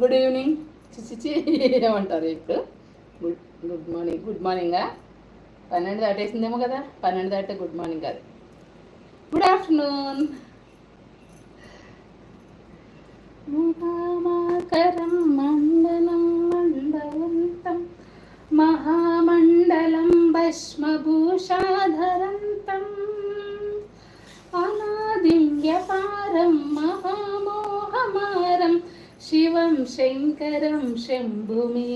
Good evening చిచి ఏమంటారు ఇప్పుడు? గుడ్ గుడ్ మార్నింగ్ గుడ్ మార్నింగా పన్నెండు దాటేసిందేమో కదా? పన్నెండు దాటే గుడ్ మార్నింగ్ కాదు. గుడ్ ఆఫ్టర్నూన్ మహామాకరం మండలం మండలంతం మహామండలం భస్మభూషాధరంతం. అనాదివ్యపారం శివం శంకరం శంభుమీశానమీడే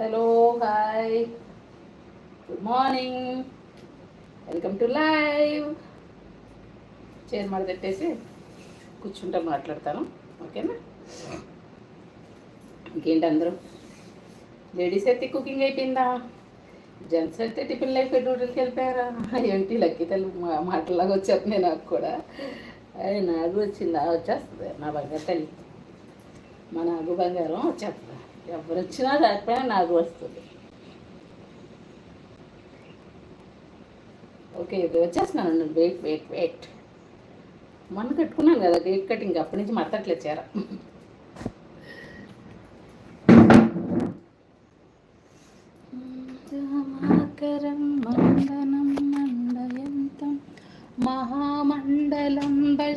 hello hi good morning welcome to live chair మడతెట్టేసి కూర్చుంటా మాట్లాడతాను. ఓకేనా? ఇంకేంటి అందరూ? లేడీస్ అయితే కుకింగ్ అయిపోయిందా? జెంట్స్ అయితే టిఫిన్ లైఫ్ డ్యూటీలకి వెళ్ళిపోయారా? ఏంటి లక్కీ తల్లి మా మాటలాగా వచ్చేస్తున్నాయి నాకు కూడా. అది నాకు వచ్చింది? వచ్చేస్తుంది. నా బంగారు తల్లి. మా నాగు బంగారం వచ్చేస్తుంది. ఎవరు వచ్చినా రాకపోయినా నాకు వస్తుంది. ఓకే ఇది వచ్చేస్తున్నాను నేను వెయిట్ వెయిట్ వెయిట్. మొన్న కట్టుకున్నాను కదా కేక్ కటింగ్. అప్పటి నుంచి మత్తట్లేదు చేరా.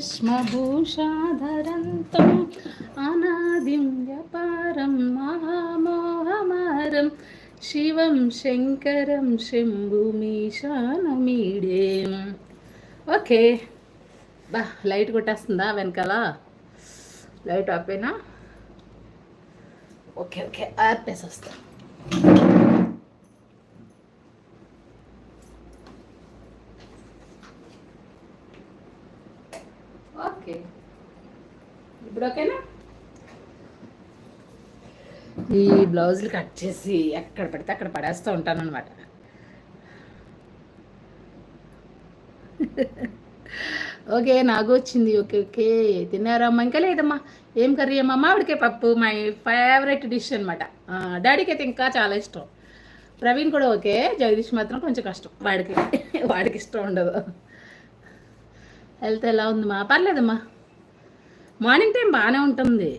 భస్మభూషాధరంతం అనాదిం వ్యపారం మహామోహమారం. శివం శంకరం శంభుమీశానమీడే ఓకే. బా లైట్ కొట్టేస్తుందా వెనకాల? లైట్ ఆపేనా? ఓకే ఓకే ఆపేసి ఓకే ఇప్పుడు ఓకేనా ఈ బ్లౌజులు కట్ చేసి ఎక్కడ పడితే అక్కడ పడేస్తూ ఉంటాను అనమాట ఓకే నాకు వచ్చింది. Okay okay. తిన్నారమ్మా ఇంకా లేదమ్మా. ఏం కర్రీ అమ్మా? మామిడికాయ పప్పు మై ఫేవరెట్ డిష్ అనమాట డాడీకి అయితే ఇంకా చాలా ఇష్టం. ప్రవీణ్ కూడా ఓకే. జగదీష్ మాత్రం కొంచెం కష్టం. వాడికి వాడికి ఇష్టం ఉండదు. హెల్త్ ఎలా ఉందమ్మా? పర్లేదమ్మా. మార్నింగ్ టైం బాగానే ఉంటుంది.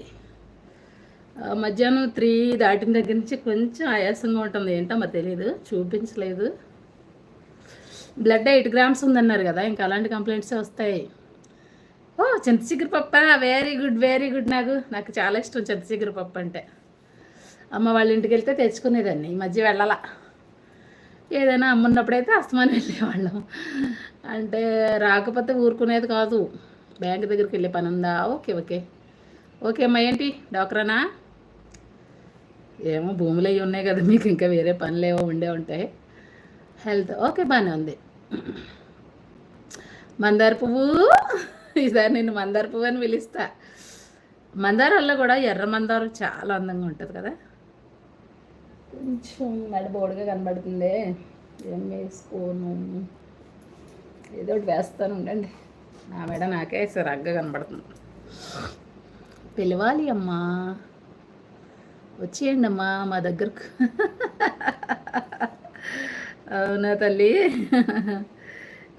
మధ్యాహ్నం త్రీ దాటిన దగ్గర నుంచి కొంచెం ఆయాసంగా ఉంటుంది. ఏంటో మరి తెలియదు చూపించలేదు. బ్లడ్ ఎయిట్ గ్రామ్స్ ఉందన్నారు కదా ఇంకా అలాంటి కంప్లైంట్సే వస్తాయి. ఓ చింతచిగురు పప్ప వెరీ గుడ్ వెరీ గుడ్ నాకు నాకు చాలా ఇష్టం చింతచిగురు పప్పు అంటే. అమ్మ వాళ్ళ ఇంటికి వెళ్తే తెచ్చుకునేదాన్ని ఈ మధ్య వెళ్ళాల. ఏదైనా అమ్మున్నప్పుడైతే అస్తమానం వెళ్ళేవాళ్ళం. అంటే రాకపోతే ఊరుకునేది కాదు. బ్యాంక్ దగ్గరికి వెళ్ళే పని ఉందా? Okay okay. ఓకే అమ్మా ఏంటి? డాక్టరానా? ఏమో భూములు అవి ఉన్నాయి కదా మీకు ఇంకా వేరే పనులు ఏవో ఉండే ఉంటాయి. హెల్త్ ఓకే బాగానే ఉంది. మందార పువ్వు? ఈసారి నేను మందార పువ్వు అని పిలుస్తా. మందారాల్లో కూడా ఎర్ర మందారం చాలా అందంగా ఉంటుంది కదా. కొంచెం మెడ కనబడుతుంది. ఏం వేసుకోను? ఏదో ఒకటి వేస్తాను ఉండండి. నా మెడ నాకే సరగ్గా కనబడుతుంది. పిలవాలి అమ్మా. వచ్చేయండి అమ్మా మా దగ్గరకు. అవునా తల్లి?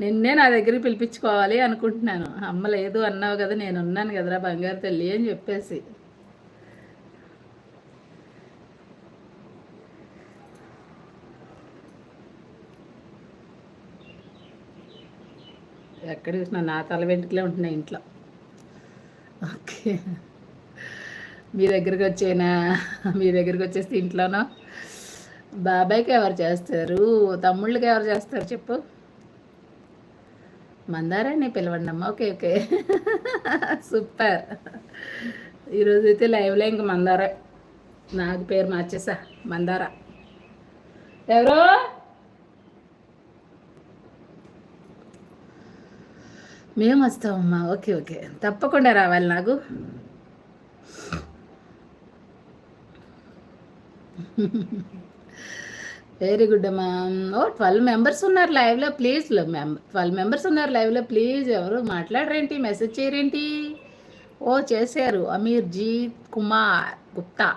నిన్నే నా దగ్గరికి పిలిపించుకోవాలి అనుకుంటున్నాను. అమ్మ లేదు అన్నావు కదా నేను ఉన్నాను కదరా బంగారు తల్లి అని చెప్పేసి. ఎక్కడ చూసినా నా తల వెంట్రుకలే ఉంటున్నాయి ఇంట్లో. ఓకే. మీ దగ్గరికి వచ్చేనా? మీ దగ్గరికి వచ్చేసి ఇంట్లోనో? బాబాయ్కి ఎవరు చేస్తారు? తమ్ముళ్ళకి ఎవరు చేస్తారు చెప్పు? మందారాన్ని పిలవండి అమ్మ. Okay okay. సూపర్. ఈరోజు అయితే లైవ్లో ఇంక మందారే. నాకు పేరు మార్చేసా. మందార. ఎవరు? మేము వస్తామమ్మా ఓకే ఓకే. తప్పకుండా రావాలి నాకు. వెరీ గుడ్ అమ్మా. ఓ ట్వెల్వ్ మెంబర్స్ ఉన్నారు లైవ్లో. ప్లీజ్ ట్వెల్వ్ మెంబర్స్ ఉన్నారు లైవ్లో. ప్లీజ్ ఎవరు మాట్లాడరేంటి? మెసేజ్ చేయరేంటి? ఓ చేశారు. అమీర్జీత్ కుమార్ గుప్తా.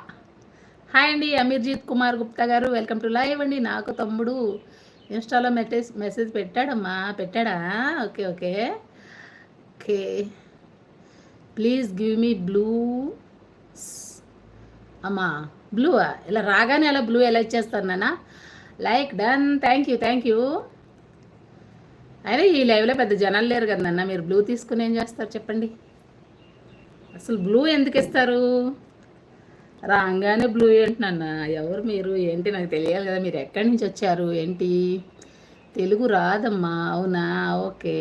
హాయ్ అండి అమీర్జీత్ కుమార్ గుప్తా గారు. వెల్కమ్ టు లైవ్ అండి. నాకు తమ్ముడు ఇన్స్టాలో మెసేజ్ మెసేజ్ పెట్టాడమ్మా. పెట్టాడా? Okay okay. Okay please give me blue అమ్మా బ్లూ ఇలా రాగానే అలా బ్లూ ఎలా ఇచ్చేస్తాను నాన్న? Like done thank you thank you అయినా ఈ లైవ్లో పెద్ద జనాలు లేరు కదా నాన్న. మీరు బ్లూ తీసుకుని ఏం చేస్తారు చెప్పండి? అసలు బ్లూ ఎందుకు ఇస్తారు? రాగానే బ్లూ ఏంటి నాన్న? ఎవరు మీరు? ఏంటి? నాకు తెలియాలి కదా. మీరు ఎక్కడి నుంచి వచ్చారు? ఏంటి? తెలుగు రాదమ్మా. అవునా? ఓకే.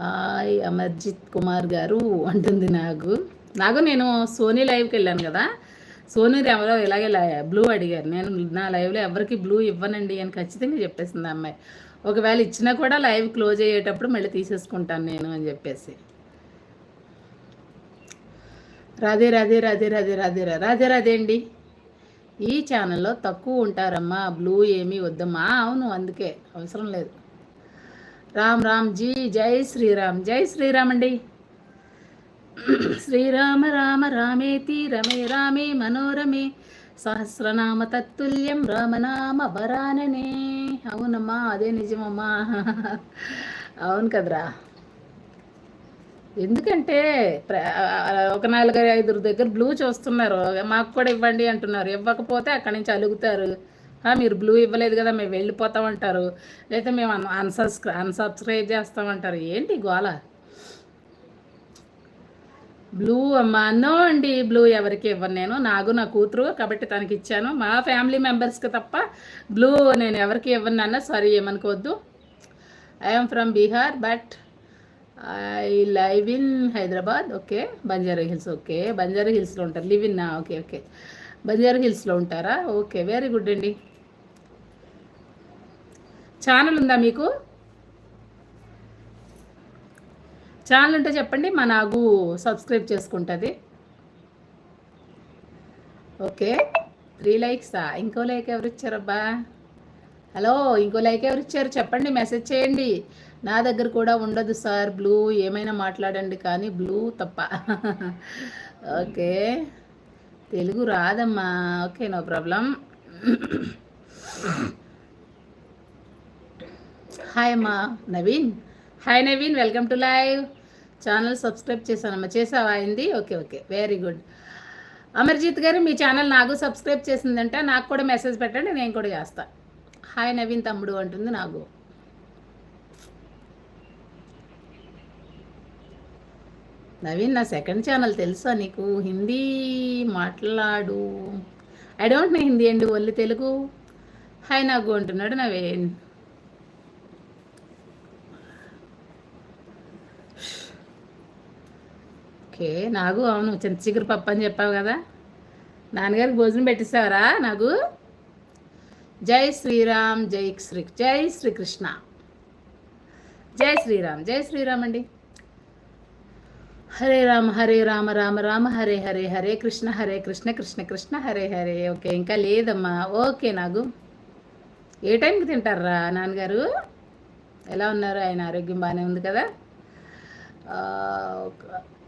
హాయ్ అమర్జిత్ కుమార్ గారు అంటుంది నాకు నాకు నేను సోనీ లైవ్కి వెళ్ళాను కదా. సోనీ రామారావు ఇలాగే బ్లూ అడిగారు. నేను నా లైవ్లో ఎవరికి బ్లూ ఇవ్వనండి అని ఖచ్చితంగా చెప్పేసింది అమ్మాయి. ఒకవేళ ఇచ్చినా కూడా లైవ్ క్లోజ్ అయ్యేటప్పుడు మళ్ళీ తీసేసుకుంటాను నేను అని చెప్పేసి. రాధే రాధే రాధే రాధే రాధే రాధే రాధే అండి. ఈ ఛానల్లో తక్కువ ఉంటారమ్మా బ్లూ ఏమీ వద్దమ్మా. అవును అందుకే. అవసరం లేదు. రామ్ రామ్ జీ జై శ్రీరామ్. జై శ్రీరామ్ అండి. శ్రీరామ రామ రామేతి రమే రామే మనోరమే సహస్రనామ తత్తుల్యం రామనామ వరాననే. అవునమ్మా అదే నిజమమ్మా. అవును కదరా. ఎందుకంటే ఒక నాలుగు ఐదుగురు దగ్గర బ్లూ చూస్తున్నారు. మాకు కూడా ఇవ్వండి అంటున్నారు. ఇవ్వకపోతే అక్కడి నుంచి అలుగుతారు. మీరు బ్లూ ఇవ్వలేదు కదా మేము వెళ్ళిపోతామంటారు. లేకపోతే మేము అన్సబ్స్క్రై అన్సబ్స్క్రైబ్ చేస్తామంటారు. ఏంటి గోల? బ్లూ అమ్మా నో అండి బ్లూ ఎవరికి ఇవ్వను నేను. నాకు నా కూతురు కాబట్టి తనకి ఇచ్చాను. మా ఫ్యామిలీ మెంబర్స్కి తప్ప బ్లూ నేను ఎవరికి ఇవ్వను అన్న సారీ ఏమనుకోవద్దు. I'm from Bihar but I live in Hyderabad okay Banjara Hills okay Banjara హిల్స్లో ఉంటారు. Live in okay okay Banjara హిల్స్లో ఉంటారా? ఓకే వెరీ గుడ్ అండి. ఛానల్ ఉందా మీకు? ఛానల్ ఉంటే చెప్పండి మా నాగు సబ్స్క్రైబ్ చేసుకుంటుంది. ఓకే త్రీ లైక్సా ఇంకో లైక్ ఎవరు ఇచ్చారబ్బా? హలో ఇంకో లైక్ ఎవరు ఇచ్చారు? చెప్పండి మెసేజ్ చేయండి. నా దగ్గర కూడా ఉండదు సార్ బ్లూ ఏమైనా మాట్లాడండి కానీ బ్లూ తప్ప. ఓకే. తెలుగు రాదమ్మా. Okay no problem. హాయ్ అమ్మా. Naveen. Hi Naveen welcome to live. Channel subscribe చేశానమ్మా. చేసావా అయింది? Okay okay. Very good. Amarjeet గారు మీ ఛానల్ నాకు సబ్స్క్రైబ్ చేసిందంటే. నాకు కూడా మెసేజ్ పెట్టండి నేను కూడా చేస్తాను హాయ్ నవీన్ తమ్ముడు అంటుంది నాకు. నవీన్ నా సెకండ్ ఛానల్ తెలుసా నీకు? హిందీ మాట్లాడు. ఐ డోంట్ నో హిందీ అండి ఓన్లీ తెలుగు. హాయ్ నాకు అంటున్నాడు నవీన్. ఓకే నాకు అవును చింత చిగురు పప్పు అని చెప్పావు కదా. నాన్నగారికి భోజనం పెట్టిస్తావరా నాకు జై శ్రీరామ్ జై శ్రీ జై శ్రీకృష్ణ. జై శ్రీరామ్ జై శ్రీరామ్ అండి. హరే రామ హరే రామ రామ రామ హరే హరే హరే కృష్ణ హరే కృష్ణ కృష్ణ కృష్ణ హరే హరే. ఓకే ఇంకా లేదమ్మా. ఓకే నాకు ఏ టైంకి తింటారా నాన్నగారు? ఎలా ఉన్నారు? ఆయన ఆరోగ్యం బాగానే ఉంది కదా?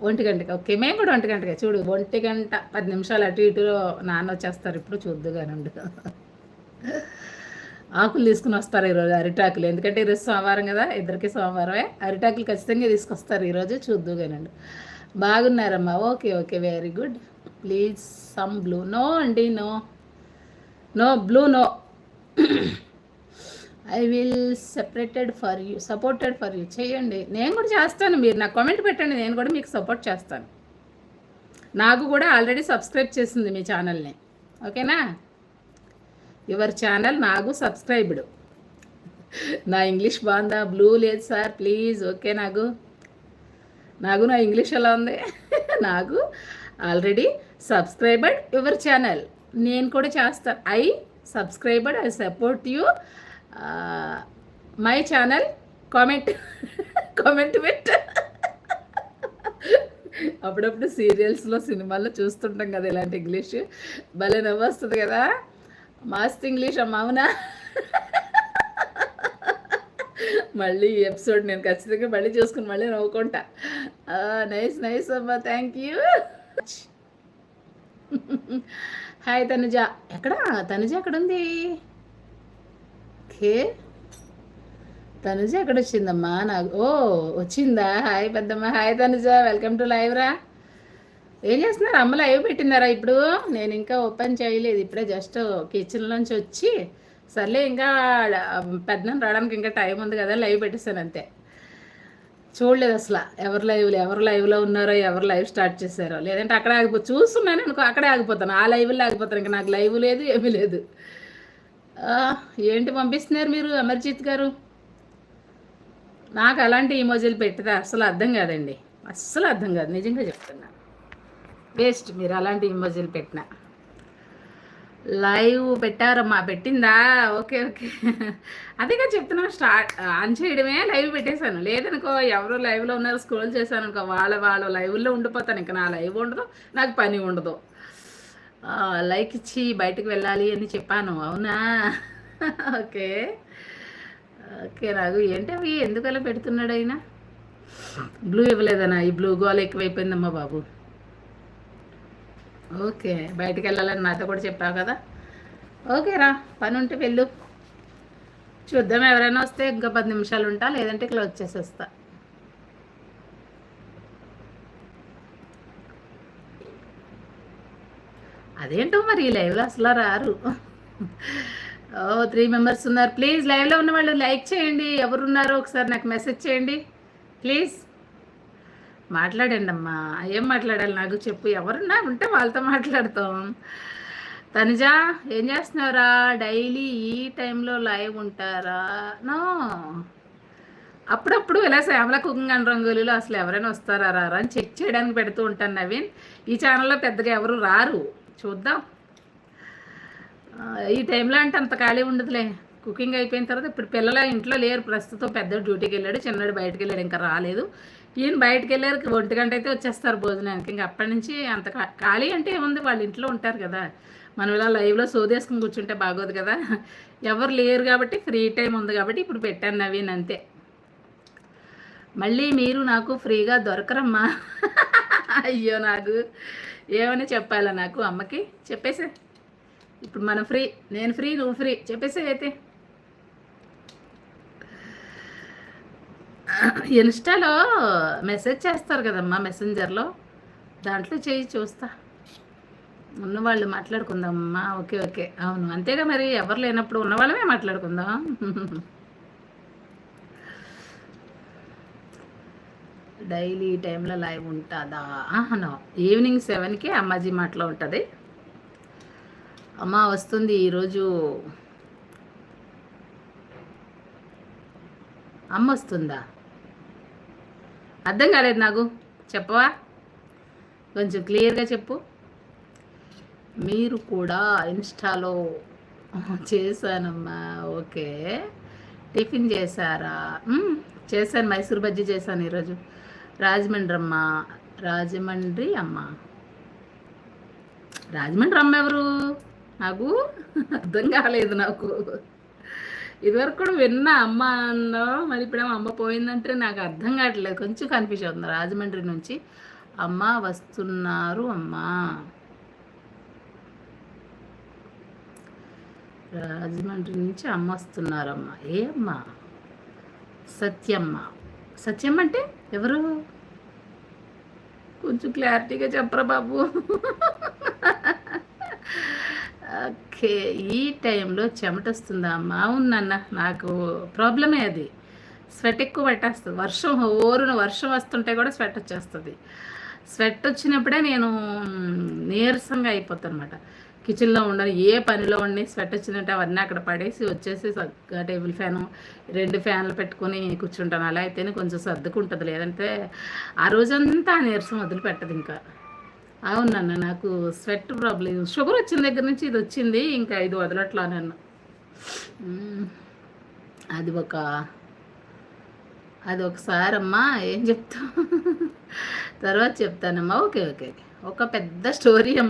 ఒంటి గంటకి. ఓకే మేము కూడా ఒంటి గంటకే. చూడు ఒంటి గంట పది నిమిషాలు అటు ఇటు నాన్న వచ్చేస్తారు. ఇప్పుడు చూద్దుగానుండు. ఆకులు తీసుకుని వస్తారు ఈరోజు అరిటాకులు. ఎందుకంటే ఈరోజు సోమవారం కదా ఇద్దరికి సోమవారమే. అరిటాకులు ఖచ్చితంగా తీసుకొస్తారు ఈరోజు చూద్దుగానండి బాగున్నారమ్మా? Okay okay very good please some blue no అండి no no blue no I will separated for you supported for you చేయండి. నేను కూడా చేస్తాను. మీరు నాకు కామెంట్ పెట్టండి. నేను కూడా మీకు సపోర్ట్ చేస్తాను. నాకు కూడా ఆల్రెడీ సబ్స్క్రైబ్ చేసింది మీ ఛానల్ని ఓకేనా యువర్ ఛానల్ నాకు సబ్స్క్రైబ్డ్. నా ఇంగ్లీష్ బాగుందా? బ్లూ లేదు సార్ ప్లీజ్. ఓకే నాకు నాకు నా ఇంగ్లీష్ ఎలా ఉంది? నాకు ఆల్రెడీ సబ్స్క్రైబర్డ్ యువర్ ఛానల్. నేను కూడా చేస్తాను I subscribed I support you. My channel comment comment పెట్ అప్పుడప్పుడు సీరియల్స్లో సినిమాల్లో చూస్తుంటాం కదా ఇలాంటి ఇంగ్లీష్. భలే నవ్వు వస్తుంది కదా. మస్త్ ఇంగ్లీష్ అమ్మ అవునా? మళ్ళీ ఈ ఎపిసోడ్ నేను ఖచ్చితంగా మళ్ళీ చూసుకుని మళ్ళీ నవ్వుకుంటా. నైస్ నైస్ అమ్మా థ్యాంక్ యూ హాయ్ తనుజ. ఎక్కడ? తనుజ ఎక్కడ ఉంది ఓకే తనుజ ఎక్కడ వచ్చిందమ్మా నాకు ఓ వచ్చిందా? హాయ్ పెద్దమ్మ. Hi Tanuja. Welcome to live రా. ఏం చేస్తున్నారు? అమ్మ లైవ్ పెట్టినారా ఇప్పుడు? నేను ఇంకా ఓపెన్ చేయలేదు. ఇప్పుడే జస్ట్ కిచెన్లోంచి వచ్చి సర్లే ఇంకా పెద్దన రావడానికి ఇంకా టైం ఉంది కదా లైవ్ పెట్టేశాను అంతే. చూడలేదు అసలు ఎవరు లైవ్లో ఎవరు లైవ్లో ఉన్నారో ఎవరు లైవ్ స్టార్ట్ చేశారో. లేదంటే అక్కడ ఆగిపో చూస్తున్నాను అనుకో అక్కడే ఆగిపోతాను. ఆ లైవ్లో ఆగిపోతాను. ఇంకా నాకు లైవ్ లేదు ఏమీ లేదు. ఏంటి పంపిస్తున్నారు మీరు అమర్జిత్ గారు? నాకు అలాంటి ఇమోజీలు పెట్టితే అస్సలు అర్థం కాదండి. అస్సలు అర్థం కాదు. నిజంగా చెప్తున్నాను వేస్ట్ మీరు అలాంటి ఇమోజీలు పెట్టిన. లైవ్ పెట్టారమ్మా పెట్టిందా? Okay okay. అదేగా చెప్తున్నాను స్టార్ట్ ఆన్ చేయడమే లైవ్ పెట్టేశాను. లేదనుకో ఎవరు లైవ్లో ఉన్నారు స్క్రోల్ చేశాను అనుకో వాళ్ళ వాళ్ళ లైవ్లో ఉండిపోతాను. ఇంకా నా లైవ్ ఉండదు నాకు పని ఉండదు. లైక్ ఇచ్చి బయటకు వెళ్ళాలి అని చెప్పాను. అవునా? ఓకే. ఓకే రాఘు. ఏంటి అవి? ఎందుకలా పెడుతున్నాడు అయినా బ్లూ ఇవ్వలేదనా? ఈ బ్లూ గోల్ ఎక్కువైపోయిందమ్మా బాబు. ఓకే బయటికి వెళ్ళాలని నాతో కూడా చెప్పావు కదా. ఓకే రా పని ఉంటే వెళ్ళు. చూద్దాం ఎవరైనా వస్తే ఇంకా పది నిమిషాలు ఉంటా లేదంటే క్లోజ్ చేసేస్తా అదేంటో మరి ఈ లైవ్లో అసలు రారు. ఓ త్రీ మెంబర్స్ ఉన్నారు. ప్లీజ్ లైవ్లో ఉన్న వాళ్ళు లైక్ చేయండి. ఎవరున్నారో ఒకసారి నాకు మెసేజ్ చేయండి. ప్లీజ్. మాట్లాడండి అమ్మా ఏం మాట్లాడాలి నాకు చెప్పు. ఎవరున్నా ఉంటే వాళ్ళతో మాట్లాడతాం. తనుజా ఏం చేస్తున్నారా డైలీ ఈ టైంలో లైవ్ ఉంటారా? నో. అప్పుడప్పుడు ఇలా శ్యామల కుకింగ్ అండ్ రంగోలీలో అసలు ఎవరైనా వస్తారా రారా అని చెక్ చేయడానికి పెడుతూ ఉంటాను నవీన్. ఈ ఛానల్లో పెద్దగా ఎవరు రారు. చూద్దాం. ఈ టైంలో అంటే అంత ఖాళీ ఉండదులే. కుకింగ్ అయిపోయిన తర్వాత ఇప్పుడు పిల్లల ఇంట్లో లేరు. ప్రస్తుతం పెద్ద డ్యూటీకి వెళ్ళాడు. చిన్నడు బయటకు వెళ్ళాడు. ఇంకా రాలేదు. ఈయన బయటకు వెళ్ళారు ఒంటి గంట అయితే వచ్చేస్తారు భోజనానికి. ఇంకా అప్పటి నుంచి అంత ఖాళీ అంటే ఏముంది వాళ్ళ ఇంట్లో ఉంటారు కదా. మనం ఇలా లైవ్లో సోదేసుకుని కూర్చుంటే బాగోదు కదా. ఎవరు లేరు కాబట్టి ఫ్రీ టైం ఉంది కాబట్టి ఇప్పుడు పెట్టాను నవీన్ అంతే. మళ్ళీ మీరు నాకు ఫ్రీగా దొరకరమ్మా. అయ్యో నాకు. ఏమైనా చెప్పాలా నాకు అమ్మకి? చెప్పేసే. ఇప్పుడు మనం ఫ్రీ నేను ఫ్రీ నువ్వు ఫ్రీ చెప్పేసే అయితే. ఇన్స్టాలో మెసేజ్ చేస్తారు కదమ్మా మెసెంజర్లో దాంట్లో చేయి చూస్తా. ఉన్నవాళ్ళు మాట్లాడుకుందామమ్మా ఓకే ఓకే. అవును అంతేగా మరి. ఎవరు లేనప్పుడు ఉన్నవాళ్ళమే మాట్లాడుకుందాం. డైలీ టైంలో లైవ్ ఉంటుందా? నో. ఈవినింగ్ సెవెన్కి అమ్మాజీ మాటలో ఉంటుంది. అమ్మ వస్తుంది ఈరోజు. అమ్మ వస్తుందా? అర్థం కాలేదు నాకు. చెప్పవా? కొంచెం క్లియర్గా చెప్పు. మీరు కూడా ఇన్స్టాలో చేశానమ్మా. ఓకే. టిఫిన్ చేశారా? చేశాను. మైసూర్ బజ్జీ చేశాను ఈరోజు. రాజమండ్రి అమ్మ. రాజమండ్రి అమ్మ. రాజమండ్రి అమ్మ ఎవరు? నాకు అర్థం కాలేదు నాకు. ఇదివరకు కూడా విన్నా అమ్మ అన్నా మరి ఇప్పుడేమో అమ్మ పోయిందంటే నాకు అర్థం కావట్లేదు. కొంచెం కన్ఫ్యూజ్ అవుతుంది రాజమండ్రి నుంచి. అమ్మ వస్తున్నారు అమ్మ. రాజమండ్రి నుంచి అమ్మ వస్తున్నారమ్మ ఏ అమ్మ? సత్యమ్మ. సత్యమ్మ అంటే ఎవరు? కొంచెం క్లారిటీగా చెప్పరా బాబు. ఓకే ఈ టైంలో చెమట వస్తుందా అమ్మ అవునన్న నాకు ప్రాబ్లమే అది. స్వెట్ ఎక్కువ పెట్టేస్తుంది. వర్షం ఓరున వర్షం వస్తుంటే కూడా స్వెట్ వచ్చేస్తుంది. స్వెట్ వచ్చినప్పుడే నేను నీరసంగా అయిపోతాను అనమాట కిచెన్లో ఉండను ఏ పనిలో ఉండి స్వెట్ వచ్చిందంటే అవన్నీ అక్కడ పడేసి వచ్చేసి టేబుల్ ఫ్యాను రెండు ఫ్యాన్లు పెట్టుకొని కూర్చుంటాను. అలా అయితేనే కొంచెం సర్దుకుంటుంది. లేదంటే ఆ రోజంతా నీరసం వదిలిపెట్టదు ఇంకా. అవునన్న నాకు స్వెట్ ప్రాబ్లం షుగర్ వచ్చిన దగ్గర నుంచి ఇది వచ్చింది ఇంకా ఇది వదలట్లా నన్ను. అది ఒక అది ఒకసారి అమ్మా ఏం చెప్తా తర్వాత చెప్తానమ్మా. ఓకే ఓకే ఒక పెద్ద స్టోరీ అమ్మ.